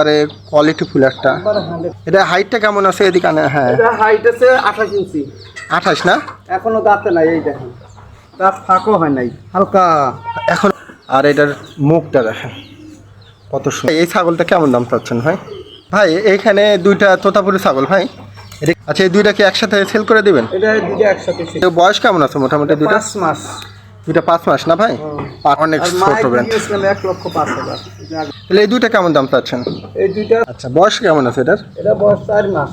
আরে quality full একটা। এটা হাইটটা কেমন আছে এদিকে? হ্যাঁ। এটা হাইট আছে আঠাশ ইঞ্চি। আঠাশ না? এখনও দাঁতে নাই এই দেখেন। দাঁত ফাঁকও হয় নাই হালকা। এখন আর এটার মুখটা দেখেন কত সুন্দর। এই ছাগলটা কেমন দাম পাচ্ছেন ভাই? ভাই এইখানে দুইটা তোতাপুরি ছাগল ভাই। আচ্ছা এই দুইটা কি একসাথে সেল করে দিবেন? এটা দুটো একসাথে বয়স কেমন আছে মোটামুটি দুইটা? পাঁচ মাস। দুইটা পাঁচ মাস না ভাই? অনেক ছোট ব্র্যান্ড এক লক্ষ পাঁচ হাজার। তাহলে এই দুইটা কেমন দাম চাচ্ছেন? এই দুইটা আচ্ছা বয়স কেমন আছে এটার? এটা বয়স চার মাস।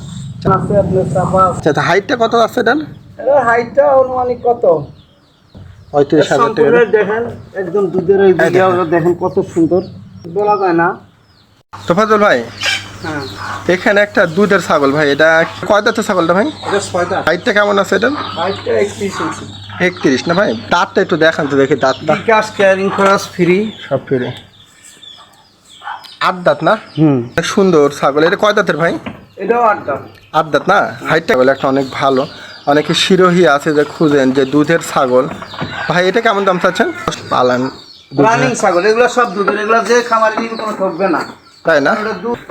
আছে আপনার চাপা। আচ্ছা হাইটটা কত আছে এটার? এটা হাইটটা অনুমানিক কত? পঁয়ত্রিশ হাজার টাকা। দেখেন একদম দুধের ওই ভিডিও দেখেন। কত সুন্দর। বলা যায় না। তোফাজুল ভাই হ্যাঁ। এখানে একটা দুধের ছাগল ভাই এটা কয় দাঁতের ছাগলটা ভাই? হাইটটা কেমন আছে এটার? হাইটটা একত্রিশ ইঞ্চি। একত্রিশ না ভাই? দাঁতটা একটু দেখান তো দেখি দাঁতটা। বিকাশ ক্যারিং খরচ ফ্রি। সব ফিরে। আট দাঁত না? হুম। সুন্দর ছাগল। এটা কয় দাঁতের ভাই? এটাও আটটা আট দাঁত না? হাইটটা বলে একটা অনেক ভালো। অনেকে শিরোহী আছে যে খুঁজেন যে দুধের ছাগল। ভাই এটা কেমন দাম চাচ্ছেন? পালান। রানিং ছাগল। এগুলো সব দুধের। এগুলো যে খামারে নিবে কোনো ঠকবে না। তাই না?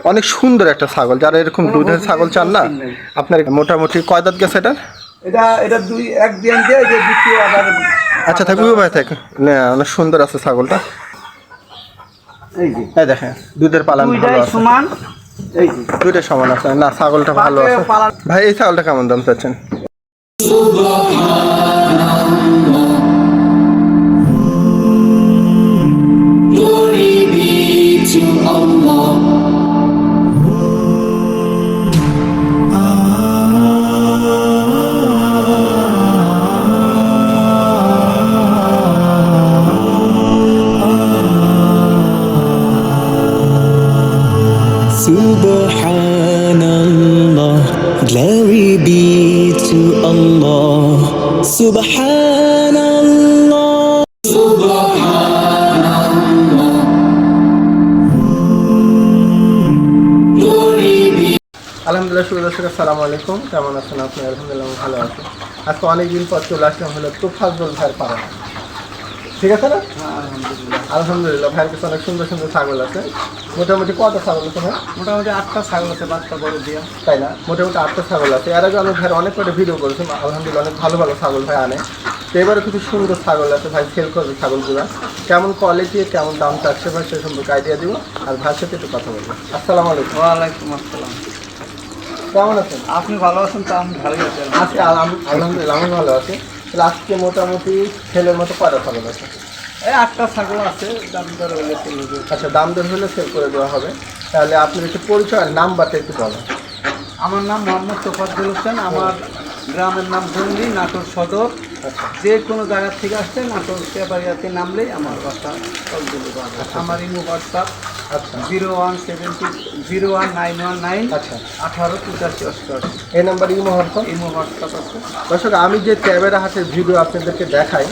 অনেক সুন্দর একটা ছাগল। যারা এরকম দুধের ছাগল চান না আপনার মোটামুটি কয় দাঁত গেছে এটা এটা এটা দুই এক দিন দিয়ে যে দ্বিতীয় আবার আচ্ছা থাকবে ভাই থাক। না অনেক সুন্দর আছে ছাগলটা। এই যে। এই দেখেন দুধের পালান ভালো আছে। সমান। এই যে। দুইটা সমান আছে। না ছাগলটা ভালো আছে। ভাই এই ছাগলটা কেমন দাম চাচ্ছেন? Glory glory be to Allah. Subhanallah. আলহামদুলিল্লাহ শুভ দর্শক আসসালামু আলাইকুম। কেমন আছেন আপনি? আলহামদুলিল্লাহ ভালো আছি। আজকে অনেকদিন পর চলে আসলাম হলো তোফাজুল ভাইয়ের পাড়া ঠিক আছে না? আলহামদুলিল্লাহ ভাইয়ের কাছে অনেক সুন্দর সুন্দর ছাগল আছে। মোটামুটি কত ছাগল আছে ভাই? মোটামুটি আটটা ছাগল আছে বাচ্চা বড় দিয়া। তাই না? মোটামুটি আটটা ছাগল আছে। এর আগে আমি ভাইয়ের অনেক কটা ভিডিও করেছি আলহামদুলিল্লাহ অনেক ভালো ভালো ছাগল ভাই আনে। তো এবারে কিছু সুন্দর ছাগল আছে ভাই সেল করবে ছাগলগুলো। কেমন কোয়ালিটি কেমন দাম চাচ্ছে ভাই সে সম্পর্কে আইডিয়া দিব। আর ভাইয়ের সাথে একটু কথা বলব। আসসালামু আলাইকুম। ওয়ালাইকুম আসসালাম। কেমন আছেন? আপনি ভালো আছেন তো? আমি ভালোই আছি আজকে আলহাম- আলহামদুলিল্লাহ আমি ভালো আছি। আজকে মোটামুটি ছেলের মতো কয়টা ছাগল আছে? এই আটটা ছাগল আছে দাম দর হলে আচ্ছা দাম দর হলে সেল করে দেওয়া হবে। তাহলে আপনার একটু পরিচয় আর নাম্বারটা একটু বলেন। আমার নাম মোহাম্মদ তোফাজ্জল হোসেন আমার গ্রামের নাম জঙ্গলি নাটোর সদর। আচ্ছা। যে কোনো জায়গা থেকে আসলে নাটোর পেপারিয়াতে নামলেই আমার বাসা কল দিতে পারবে আমার ইমো হোয়াটসঅ্যাপ আচ্ছা। Zero one seven two zero one nine one nine আচ্ছা। আঠারো পঁচাশি অষ্টআশি। এই number imo WhatsApp? Imo WhatsApp আছে। দর্শক আমি যে ট্যাবের হাতে ভিডিও আপনাদেরকে দেখাই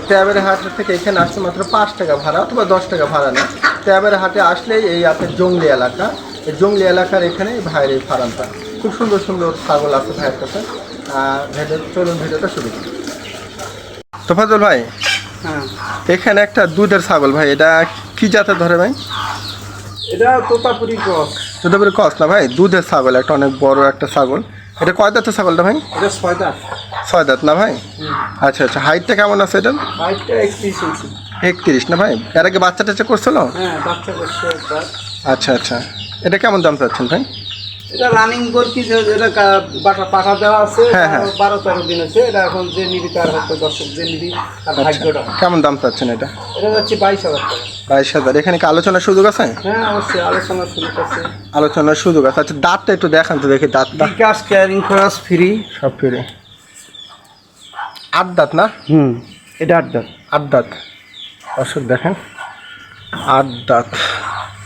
ট্যাবের হাটের থেকে এখানে আসতে মাত্র পাঁচ টাকা ভাড়া অথবা দশ টাকা ভাড়া নেয়। ট্যাবের হাটে আসলেই এই আপনার জঙ্গলি এলাকা। এই জঙ্গলি এলাকার এখানে ভাইয়ের এই ফার্মটা। খুব সুন্দর সুন্দর ছাগল আছে ভাইয়ের কাছে। আর ভিডিও চলুন ভিডিওটা শুরু করি। তোফাজুল ভাই হ্যাঁ। এখানে একটা দুধের ছাগল ভাই এটা কি জাতের ধরে ভাই? এটা তোতাপুরি ক্রস দুধের কস না ভাই দুধের ছাগল একটা অনেক বড় একটা ছাগল। এটা কয় দাঁতের ছাগলটা ভাই? এটা ছয়টা ছয় দাঁত না ভাই? আচ্ছা আচ্ছা। হাইটটা কেমন আছে এটা হাইটটা একত্রিশ ইঞ্চি। একত্রিশ না ভাই? এর আগে বাচ্চা টাচ্চা করছিল? হ্যাঁ বাচ্চা করছে একবার। আচ্ছা আচ্ছা। এটা কেমন দাম চাচ্ছেন ভাই? এটা রানিং বলছি যে এটা কা- বাটা পাঠা দেওয়া আছে হ্যাঁ, হ্যাঁ। বারো- তেরো দিন আছে। এটা এখন যে নিবি তার হয়তো দর্শক যে নিবি তার ভাগ্যটা কেমন দাম চাচ্ছেন এটা? এটা যাচ্ছে বাইশ হাজার টাকা। বাইশ হাজার। এখানে কি আলোচনার সুযোগ আছে? হ্যাঁ অবশ্যই আলোচনা শুরু করছে আলোচনার সুযোগ আছে। আচ্ছা দাঁতটা একটু দেখান তো দেখি দাঁতটা। বিকাশ ক্যারিং খরচ ফ্রি সব ফিরে আট দাঁত না? হুম এটা আট দাম আট দাঁত। অশোক দেখেন। আট দাঁত।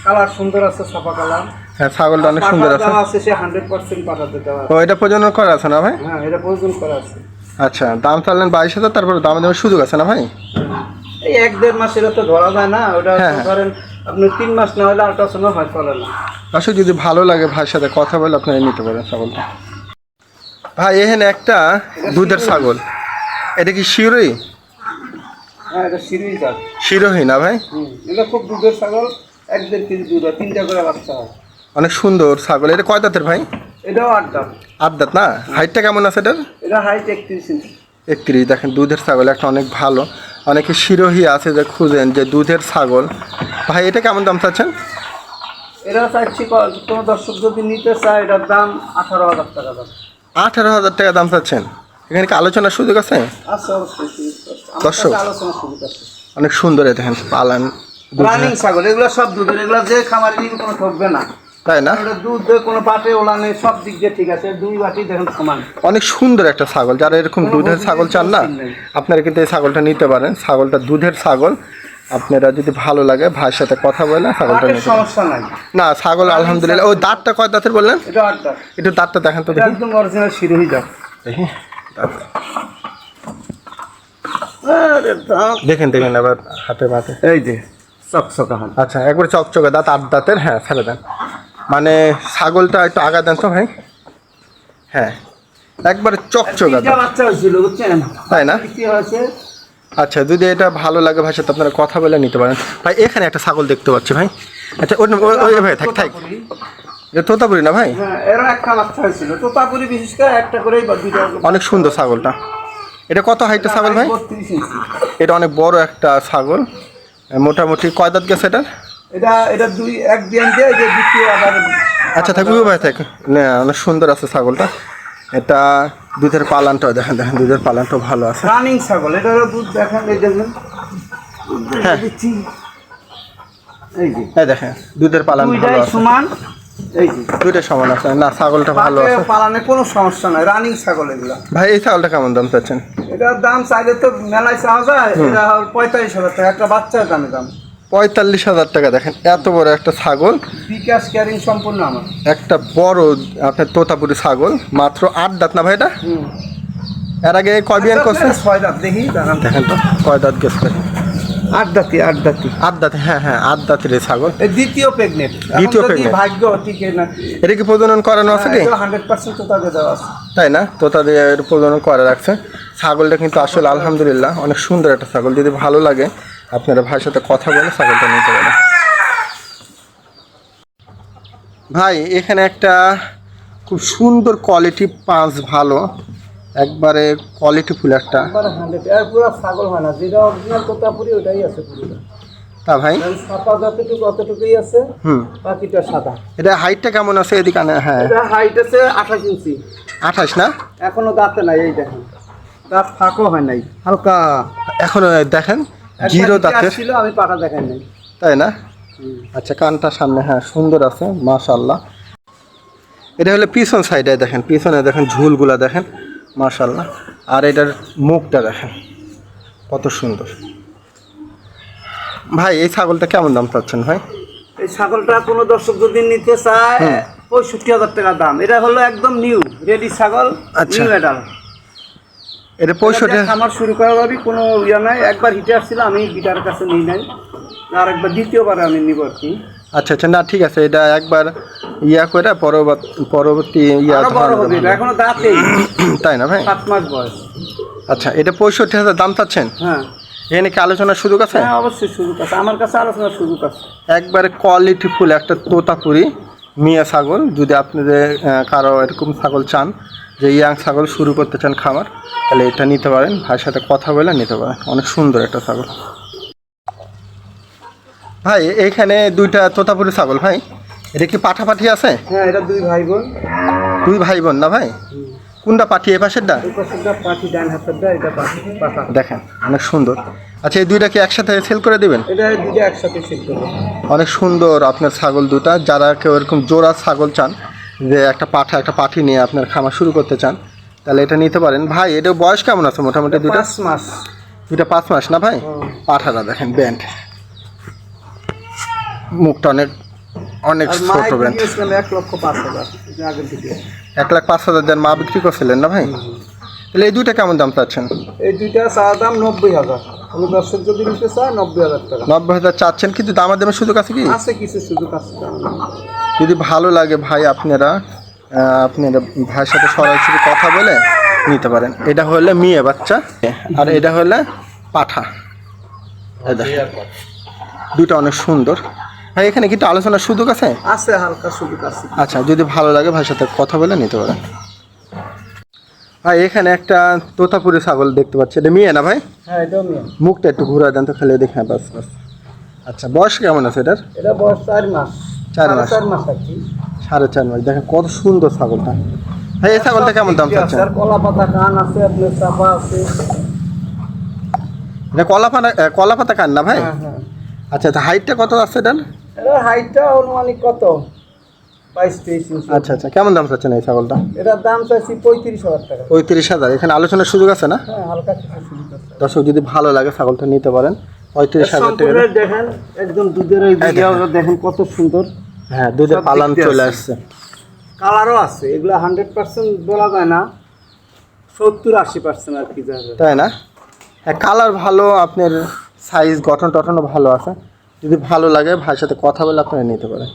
কালার সুন্দর আছে সাফা কালার। হ্যাঁ ছাগলটা অনেক সুন্দর আছে। আছে সে হান্ড্রেড পার্সেন্ট পাঠাতে দেওয়া ও এটা প্রজনন করা আছে না ভাই? হ্যাঁ এটা প্রয়োজন করা আছে। আচ্ছা দাম চাললেন বাইশ হাজার তারপরে দাম দেওয়ার সুযোগ আছে না ভাই? এই এক দেড় মাস এটা তো ধরা যায় না ওটা হ্যাঁ, হ্যাঁ। ধরেন আপনি তিন মাস না হলে আল্ট্রাসাউন্ড হয় চলে না। আসলে যদি ভালো লাগে ভাইয়ের সাথে কথা বলে আপনারা নিতে পারেন ছাগলটা। ভাই এখানে একটা দুধের ছাগল। এটা কি শিরোই হ্যাঁ এটা আছে না ভাই? এটা খুব দুধের ছাগল এক দেড় কেজি দুধ তিনটা করে বাচ্চা হয়। অনেক সুন্দর ছাগল। এটা কয় দাঁতের ভাই? এটাও আড্ডা আট দাঁত না? হাইটটা কেমন আছে এটার? এটা হাইট একত্রিশ ইঞ্চি। একত্রিশ। দেখেন দুধের ছাগল একটা অনেক ভালো। অনেকে শিরোহী আছে যে খুঁজেন যে দুধের ছাগল। ভাই এটা কেমন দাম চাচ্ছেন? এটা চাইছি কোনো দর্শক যদি নিতে চায় এটার দাম আঠারো হাজার টাকা দাম। আঠারো হাজার টাকা দাম চাচ্ছেন? এখানে কি আলোচনার সুযোগ আছে? দর্শক। অনেক সুন্দর দেখেন পালান রানিং ছাগল এগুলো সব দুধের এগুলো যে খামারে কোনো ঠকবে না। তাই না? দুধ কোনো পাটে ওলানে সব দিক দিয়ে ঠিক আছে দুই বাটি দেখেন সমান। অনেক সুন্দর একটা ছাগল। যারা এরকম দুধের ছাগল চান না আপনারা কিন্তু এই ছাগলটা নিতে পারেন। ছাগলটা দুধের ছাগল। আপনারা যদি ভালো লাগে ভাইয়ের সাথে কথা বলে ছাগলটা নিতে সমস্যা নাই। না ছাগল আলহামদুলিল্লাহ। ওই দাঁতটা কয় দাঁতের বললেন? এটা একটু দাঁতটা দেখেন তো দেখি। একদম অরিজিনাল শিরোহী দাম দেখেন দেখেন আবার হাতে মাতে এই যে চকচকা আচ্ছা একবার চকচকে দাঁত আট দাঁতের। হ্যাঁ ফেলে দেন। মানে ছাগলটা একটু আগা দেন তো ভাই। হ্যাঁ একবারে চকচকে তাই না? আচ্ছা যদি এটা ভালো লাগে ভাই সাথে আপনারা কথা বলে নিতে পারেন। ভাই এখানে একটা ছাগল দেখতে পাচ্ছি ভাই। আচ্ছা ওই ভাই থাক থাক। এটা তোতাপুরি না ভাই? হ্যাঁ তোতাপুরি বিশেষ করে একটা অনেক সুন্দর ছাগলটা। এটা কত হাইটের ছাগল ভাই? এটা অনেক বড় একটা ছাগল। মোটামুটি কয় দাঁত গেছে এটা এটা এটা দুই এক দিন দিয়ে যে দ্বিতীয় আবার আচ্ছা থাকবে ভাই থাক। না অনেক সুন্দর আছে ছাগলটা। এটা দুধের পালানটাও দেখেন দেখেন দুধের পালানটাও ভালো আছে। রানিং ছাগল এটা দুধ দেখেন এই দেখেন হ্যাঁ। এই যে দেখেন দুধের পালান ভালো সমান এই যে। দুইটা সমান আছে। না ছাগলটা ভালো পাটে আছে। পালানে কোনো সমস্যা নাই রানিং ছাগল এগুলা। ভাই এই ছাগলটা কেমন দাম চাচ্ছেন? এটার দাম চাইলে তো মেলায় চাওয়া যায় এটা পঁয়তাল্লিশ হাজার টাকা একটা বাচ্চার দামে দাম। পঁয়তাল্লিশ হাজার টাকা দেখেন এত বড় একটা ছাগল। বিকাশ ক্যারিং সম্পূর্ণ আমার। একটা বড় আপনার তোতাপুরি ছাগল মাত্র আট দাঁত না ভাই এটা? হুম। এর আগে কয় বিয়ান করছে? ছয় দাঁত দেখি দেখেন তো কয় দাঁত গেছে আট দাঁতি আট দাঁতি আট দাঁত হ্যাঁ হ্যাঁ আট দাঁতের ছাগল। এই দ্বিতীয় প্রেগনেন্ট দ্বিতীয় pregnant। ভাগ্য টিকে না এটা কি প্রজনন করানো আছে কি? হান্ড্রেড পার্সেন্ট তো তাদের দেওয়া আছে। তাই না? তোতা দিয়ে প্রজনন করে রাখছে। ছাগলটা কিন্তু আসলে আলহামদুলিল্লাহ অনেক সুন্দর একটা ছাগল। যদি ভালো লাগে আপনারা ভাইয়ের সাথে কথা বলে ছাগলটা নিতে পারেন। ভাই এখানে একটা খুব সুন্দর কোয়ালিটি পাঁচ ভালো। একবারে কোয়ালিটি ফুল একটা। পুরো ছাগল হয় না যেটা অরিজিনাল তোতাপুরি ওটাই আছে পুরোটা। তা ভাই? সাপা যতটুকু অতটুকুই আছে হুম। বাকিটা সাদা। এটা হাইটটা কেমন আছে এদিকে? হ্যাঁ। এটা হাইট আছে আঠাশ ইঞ্চি। আঠাশ না? এখনও দাঁতে নাই এই দেখেন। দাঁত ফাঁকও হয় নাই। হালকা। এখনও দেখেন? জিরো দাঁতের আসছিল, আমি পাটা দেখাই নাই। তাই না? আচ্ছা কানটা সামনে হ্যাঁ সুন্দর আছে মাশাল্লাহ এটা হলো পিছন সাইডে দেখেন পিছনে দেখেন ঝুলগুলা দেখেন মাশাল্লাহ আর এটার মুখটা দেখেন কত সুন্দর। ভাই এই ছাগলটা কেমন দাম পাচ্ছেন ভাই? এই ছাগলটা কোনো দর্শক যদি নিতে চায় পঁয়ষট্টি হাজার টাকা দাম। এটা হলো একদম নিউ রেডি ছাগল আচ্ছা। নিউ এটা পঁয়ষট্টি আমার শুরু করা ভাবি কোনো ইয়ে নাই। একবার হিটে আসছিল আমি গিটার কাছে নিই নাই। আর একবার দ্বিতীয়বার আমি নিব আর কি। আচ্ছা আচ্ছা না ঠিক আছে এটা একবার ইয়া করে পরবর্তী পরবর্তী ইয়া। এখনও দাঁতেই। তাই না ভাই? সাত মাস বয়স। আচ্ছা এটা পঁয়ষট্টি হাজার দাম চাচ্ছেন? হ্যাঁ। এখানে কি আলোচনার সুযোগ আছে? হ্যাঁ অবশ্যই সুযোগ আছে। আমার কাছে আলোচনার সুযোগ আছে। একবারে কোয়ালিটি ফুল একটা তোতাপুরি মিয়া ছাগল। যদি আপনাদের কারও এরকম ছাগল চান যে ইয়াং ছাগল শুরু করতে চান খামার তাহলে এটা নিতে পারেন ভাইয়ের সাথে কথা বলে নিতে পারেন। অনেক সুন্দর একটা ছাগল। ভাই এইখানে দুইটা তোতাপুরি ছাগল ভাই? এটা কি পাঠাপাঠি আছে? হ্যাঁ এটা দুই ভাই বোন দুই ভাই বোন না ভাই? কোনটা পাঠি এ পাখি পাঠা দেখেন অনেক সুন্দর। আচ্ছা এই দুইটা কি একসাথে সেল করে দিবেন? অনেক সুন্দর আপনার ছাগল দুটা। যারা কেউ এরকম জোড়া ছাগল চান যে একটা পাঠা একটা পাঠি নিয়ে আপনার খামার শুরু করতে চান তাহলে এটা নিতে পারেন। ভাই এটা বয়স কেমন আছে মোটামুটি পাঁচ মাস। দুইটা পাঁচ মাস না ভাই? পাঠাটা দেখেন ব্যান্ড মুখটা অনেক অনেক ছোট ব্যান্ড এক লক্ষ পাঁচ হাজার এক লাখ পাঁচ হাজার দেন মা বিক্রি করছিলেন না ভাই? তাহলে এই দুইটা কেমন দাম চাচ্ছেন? এই দুইটা চাওয়া দাম নব্বই হাজার। কোনো দর্শক যদি নিতে চায় নব্বই হাজার টাকা। নব্বই হাজার চাচ্ছেন কিন্তু দামার দামের সুযোগ আছে কি? আছে কিছু সুযোগ আছে যদি ভালো লাগে ভাই আপনারা আপনারা ভাইয়ের সাথে সরাসরি কথা বলে নিতে পারেন। এটা হলে মেয়ে বাচ্চা আর এটা হলে পাঠা। দুটো অনেক সুন্দর। ভাই এখানে কি একটু আলোচনার সুযোগ আছে? আছে হালকা সুযোগ আছে। আচ্ছা যদি ভালো লাগে ভাইয়ের সাথে কথা বলে নিতে পারেন। ভাই এখানে একটা তোতাপুরি ছাগল দেখতে পাচ্ছি। এটা মেয়ে না ভাই? হ্যাঁ মেয়ে। মুখটা একটু ঘুরে দেন তো খেলে দেখে বাস বাস। আচ্ছা বয়স কেমন আছে এটার? এটা বয়স চার মাস। চার সাড়ে মাস। চার মাস আর কি। সাড়ে চার মাস। দেখেন কত সুন্দর ছাগলটা। ভাই এই ছাগলটা কেমন দাম চাচ্ছেন? কলা পাতা কান আছে আপনার চাপা আছে। এটা কলা পাতা কলা পাতা কান না ভাই? হ্যাঁ হ্যাঁ। আচ্ছা আচ্ছা হাইটটা কত আছে এটা হাইটটা অনুমানিক কত? বাইশ তেইশ আচ্ছা আচ্ছা কেমন দাম চাচ্ছেন এই ছাগলটা? এটার দাম চাইছি পঁয়ত্রিশ হাজার টাকা। পঁয়ত্রিশ হাজার। এখানে আলোচনার সুযোগ আছে না? হ্যাঁ হালকা দর্শক যদি ভালো লাগে ছাগলটা নিতে পারেন। পঁয়ত্রিশ হাজার টাকা দেখেন একদম দুধের ওই দেখেন কত সুন্দর। হ্যাঁ দুধের পালান চলে আসছে। কালারও আছে এগুলো হান্ড্রেড পার্সেন্ট বলা যায় না। সত্তর আশি পার্সেন্ট আর কি যাবে। তাই না? হ্যাঁ কালার ভালো আপনার সাইজ গঠন টঠনও ভালো আছে। যদি ভালো লাগে ভাইয়ের সাথে কথা বলে আপনারা নিতে পারেন।